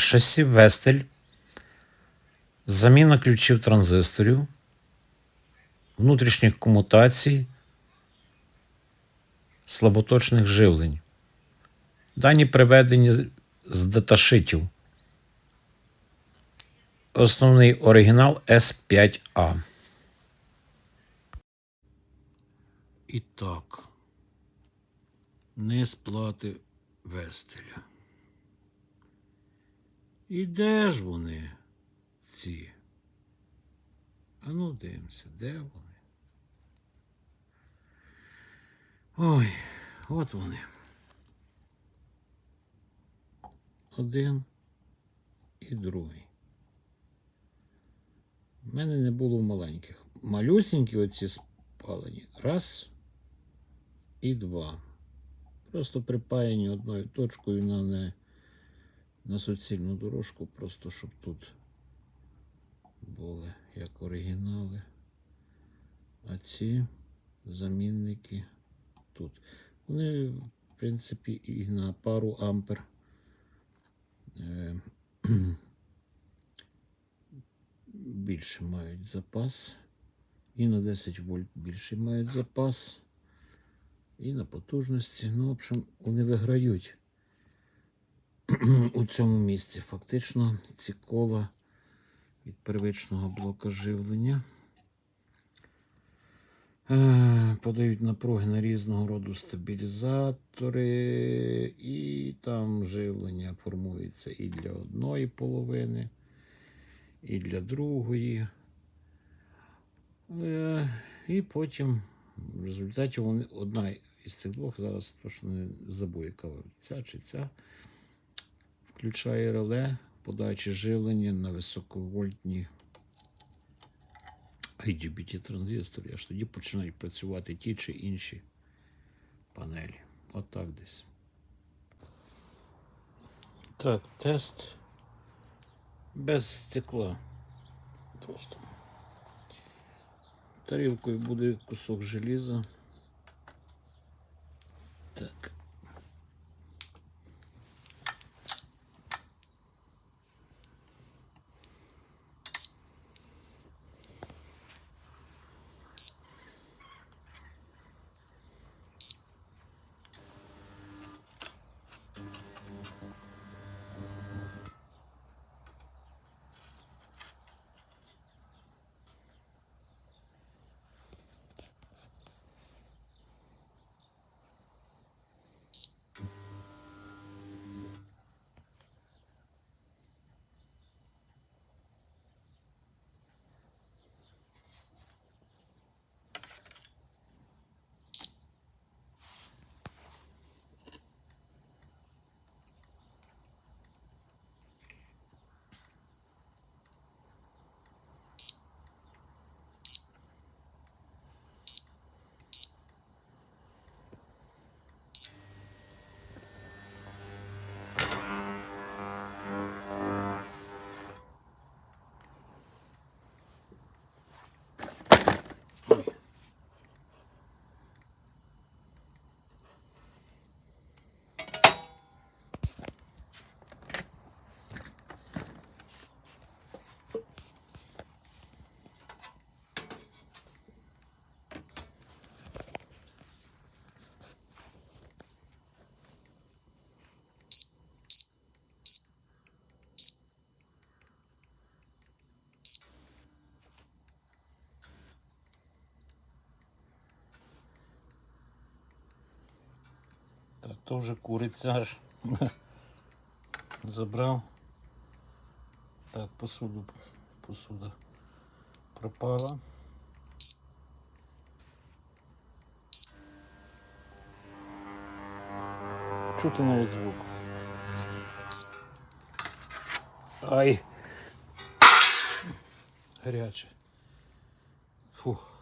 Шасі Вестель. Заміна ключів транзисторів, внутрішніх комутацій, слаботочних живлень. Дані приведені з- даташитів. Основний оригінал S5A. І так. Низ плати Вестеля. І де ж вони, ці? А ну дивимося, де вони? Ой, от вони. Один і другий. У мене не було маленьких. Малюсінькі оці спалені. Раз і два. Просто припаяні одною точкою на не на суцільну дорожку, просто щоб тут були як оригінали. А ці замінники тут. Вони, в принципі, і на пару ампер. е, більше мають запас. І на 10 вольт більше мають запас. І на потужності. Ну, в общем, вони виграють у цьому місці. Фактично ці кола від первичного блока живлення. Е, Подають напруги на різного роду стабілізатори, і там живлення формується і для одної половини, і для другої. Е, І потім в результаті вони, одна із цих двох, зараз точно не забув, ця чи ця, включає реле, подаючи живлення на високовольтні IGBT транзистори, аж тоді починають працювати ті чи інші панелі. Отак десь. Так, тест без стекла. Просто. Тарілкою буде кусок желіза. Так, то вже куриця аж забрав. Так, посуду, посуда пропала. Чути навіть звук. Ай. Гаряче. Фух.